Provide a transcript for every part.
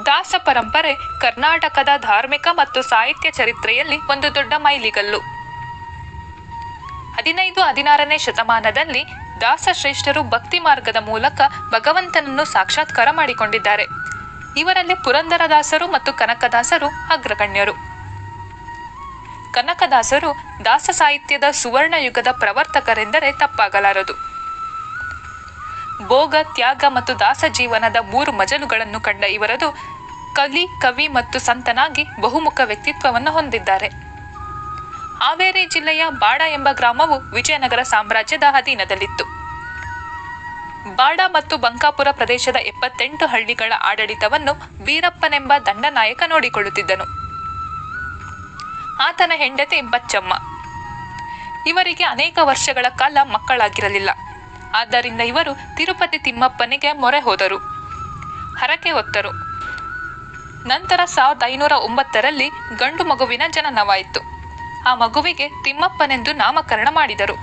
ದಾಸ ಪರಂಪರೆ ಕರ್ನಾಟಕದ ಧಾರ್ಮಿಕ ಮತ್ತು ಸಾಹಿತ್ಯ ಚರಿತ್ರೆಯಲ್ಲಿ ಒಂದು ದೊಡ್ಡ ಮೈಲಿಗಲ್ಲು. ಹದಿನೈದು ಹದಿನಾರನೇ ಶತಮಾನದಲ್ಲಿ ದಾಸಶ್ರೇಷ್ಠರು ಭಕ್ತಿ ಮಾರ್ಗದ ಮೂಲಕ ಭಗವಂತನನ್ನು ಸಾಕ್ಷಾತ್ಕಾರ ಮಾಡಿಕೊಂಡಿದ್ದಾರೆ. ಇವರಲ್ಲಿ ಪುರಂದರದಾಸರು ಮತ್ತು ಕನಕದಾಸರು ಅಗ್ರಗಣ್ಯರು. ಕನಕದಾಸರು ದಾಸ ಸಾಹಿತ್ಯದ ಸುವರ್ಣ ಯುಗದ ಪ್ರವರ್ತಕರೆಂದರೆ ತಪ್ಪಾಗಲಾರದು. ಭೋಗ, ತ್ಯಾಗ ಮತ್ತು ದಾಸ ಜೀವನದ ಮೂರು ಮಜಲುಗಳನ್ನು ಕಂಡ ಇವರದು ಕಲಿ, ಕವಿ ಮತ್ತು ಸಂತನಾಗಿ ಬಹುಮುಖ ವ್ಯಕ್ತಿತ್ವವನ್ನು ಹೊಂದಿದ್ದಾರೆ. ಹಾವೇರಿ ಜಿಲ್ಲೆಯ ಬಾಡ ಎಂಬ ಗ್ರಾಮವು ವಿಜಯನಗರ ಸಾಮ್ರಾಜ್ಯದ ಅಧೀನದಲ್ಲಿತ್ತು. ಬಾಡ ಮತ್ತು ಬಂಕಾಪುರ ಪ್ರದೇಶದ ಎಪ್ಪತ್ತೆಂಟು ಹಳ್ಳಿಗಳ ಆಡಳಿತವನ್ನು ವೀರಪ್ಪನೆಂಬ ದಂಡನಾಯಕ ನೋಡಿಕೊಳ್ಳುತ್ತಿದ್ದನು. ಆತನ ಹೆಂಡತಿ ಬಚ್ಚಮ್ಮ. ಇವರಿಗೆ ಅನೇಕ ವರ್ಷಗಳ ಕಾಲ ಮಕ್ಕಳಾಗಿರಲಿಲ್ಲ. ಆದ್ದರಿಂದ ಇವರು ತಿರುಪತಿ ತಿಮ್ಮಪ್ಪನಿಗೆ ಮೊರೆ ಹೋದರು. ಹರಕೆ ಹೊತ್ತರು. ನಂತರ ಸಾವಿರದ ಐನೂರ ಒಂಬತ್ತರಲ್ಲಿ ಗಂಡು ಮಗುವಿನ ಜನನವಾಯಿತು. ಆ ಮಗುವಿಗೆ ತಿಮ್ಮಪ್ಪನೆಂದು ನಾಮಕರಣ ಮಾಡಿದರು.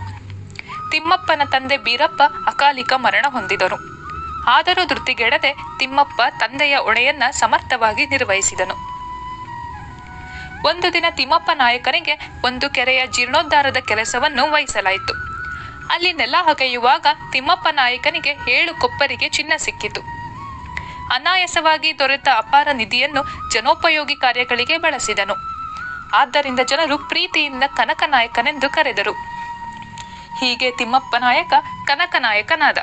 ತಿಮ್ಮಪ್ಪನ ತಂದೆ ಬೀರಪ್ಪ ಅಕಾಲಿಕ ಮರಣ ಹೊಂದಿದರು. ಆದರೂ ಧೃತಿಗೆಡದೆ ತಿಮ್ಮಪ್ಪ ತಂದೆಯ ಒಡೆಯನ್ನ ಸಮರ್ಥವಾಗಿ ನಿರ್ವಹಿಸಿದನು. ಒಂದು ದಿನ ತಿಮ್ಮಪ್ಪ ನಾಯಕನಿಗೆ ಒಂದು ಕೆರೆಯ ಜೀರ್ಣೋದ್ಧಾರದ ಕೆಲಸವನ್ನು ವಹಿಸಲಾಯಿತು. ಅಲ್ಲಿ ನೆಲ ಹಗೆಯುವಾಗ ತಿಮ್ಮಪ್ಪ ನಾಯಕನಿಗೆ ಏಳು ಕೊಪ್ಪರಿಗೆ ಚಿನ್ನ ಸಿಕ್ಕಿತು. ಅನಾಯಾಸವಾಗಿ ದೊರೆತ ಅಪಾರ ನಿಧಿಯನ್ನು ಜನೋಪಯೋಗಿ ಕಾರ್ಯಗಳಿಗೆ ಬಳಸಿದನು. ಆದ್ದರಿಂದ ಜನರು ಪ್ರೀತಿಯಿಂದ ಕನಕ ನಾಯಕನೆಂದು ಕರೆದರು. ಹೀಗೆ ತಿಮ್ಮಪ್ಪ ನಾಯಕ ಕನಕ ನಾಯಕನಾದ.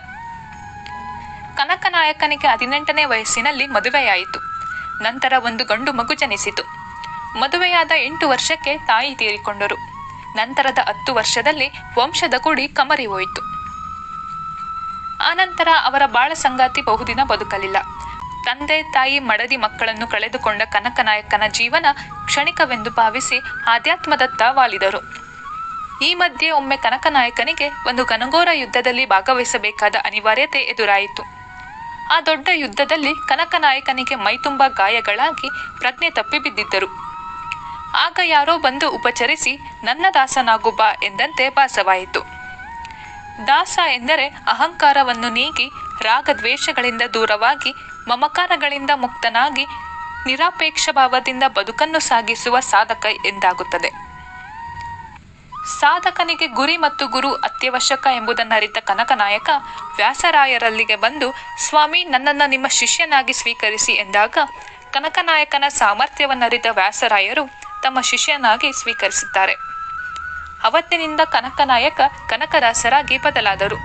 ಕನಕ ನಾಯಕನಿಗೆ ಹದಿನೆಂಟನೇ ವಯಸ್ಸಿನಲ್ಲಿ ಮದುವೆಯಾಯಿತು. ನಂತರ ಒಂದು ಗಂಡು ಮಗು ಜನಿಸಿತು. ಮದುವೆಯಾದ ಎಂಟು ವರ್ಷಕ್ಕೆ ತಾಯಿ ತೀರಿಕೊಂಡರು. ನಂತರದ ಹತ್ತು ವರ್ಷದಲ್ಲಿ ವಂಶದ ಕುಡಿ ಕಮರಿ ಹೋಯಿತು. ಆನಂತರ ಅವರ ಬಾಳ ಸಂಗಾತಿ ಬಹುದಿನ ಬದುಕಲಿಲ್ಲ. ತಂದೆ, ತಾಯಿ, ಮಡದಿ ಮಕ್ಕಳನ್ನು ಕಳೆದುಕೊಂಡ ಕನಕನಾಯಕನ ಜೀವನ ಕ್ಷಣಿಕವೆಂದು ಭಾವಿಸಿ ಆಧ್ಯಾತ್ಮದತ್ತ ವಾಲಿದರು. ಈ ಮಧ್ಯೆ ಒಮ್ಮೆ ಕನಕನಾಯಕನಿಗೆ ಒಂದು ಗನಗೋರ ಯುದ್ಧದಲ್ಲಿ ಭಾಗವಹಿಸಬೇಕಾದ ಅನಿವಾರ್ಯತೆ ಎದುರಾಯಿತು. ಆ ದೊಡ್ಡ ಯುದ್ಧದಲ್ಲಿ ಕನಕನಾಯಕನಿಗೆ ಮೈತುಂಬ ಗಾಯಗಳಾಗಿ ಪ್ರಜ್ಞೆ ತಪ್ಪಿ ಬಿದ್ದಿದ್ದರು ಆಗ ಯಾರೋ ಬಂದು ಉಪಚರಿಸಿ, ನನ್ನ ದಾಸನಾಗು ಬಾ ಎಂದಂತೆ ಭಾಸವಾಯಿತು. ದಾಸ ಎಂದರೆ ಅಹಂಕಾರವನ್ನು ನೀಗಿ, ರಾಗದ್ವೇಷಗಳಿಂದ ದೂರವಾಗಿ, ಮಮಕಾರಗಳಿಂದ ಮುಕ್ತನಾಗಿ, ನಿರಾಪೇಕ್ಷ ಭಾವದಿಂದ ಬದುಕನ್ನು ಸಾಗಿಸುವ ಸಾಧಕ ಎಂದಾಗುತ್ತದೆ. ಸಾಧಕನಿಗೆ ಗುರಿ ಮತ್ತು ಗುರು ಅತ್ಯವಶ್ಯಕ ಎಂಬುದನ್ನರಿತ ಕನಕನಾಯಕ ವ್ಯಾಸರಾಯರಲ್ಲಿಗೆ ಬಂದು, ಸ್ವಾಮಿ, ನನ್ನನ್ನು ನಿಮ್ಮ ಶಿಷ್ಯನಾಗಿ ಸ್ವೀಕರಿಸಿ ಎಂದಾಗ ಕನಕನಾಯಕನ ಸಾಮರ್ಥ್ಯವನ್ನರಿತ ವ್ಯಾಸರಾಯರು ತಮ್ಮ ಶಿಷ್ಯನಾಗಿ ಸ್ವೀಕರಿಸುತ್ತಾರೆ ಅವತ್ತಿನಿಂದ ಕನಕನಾಯಕ ಕನಕದಾಸರಾಗಿ ಬದಲಾದರು.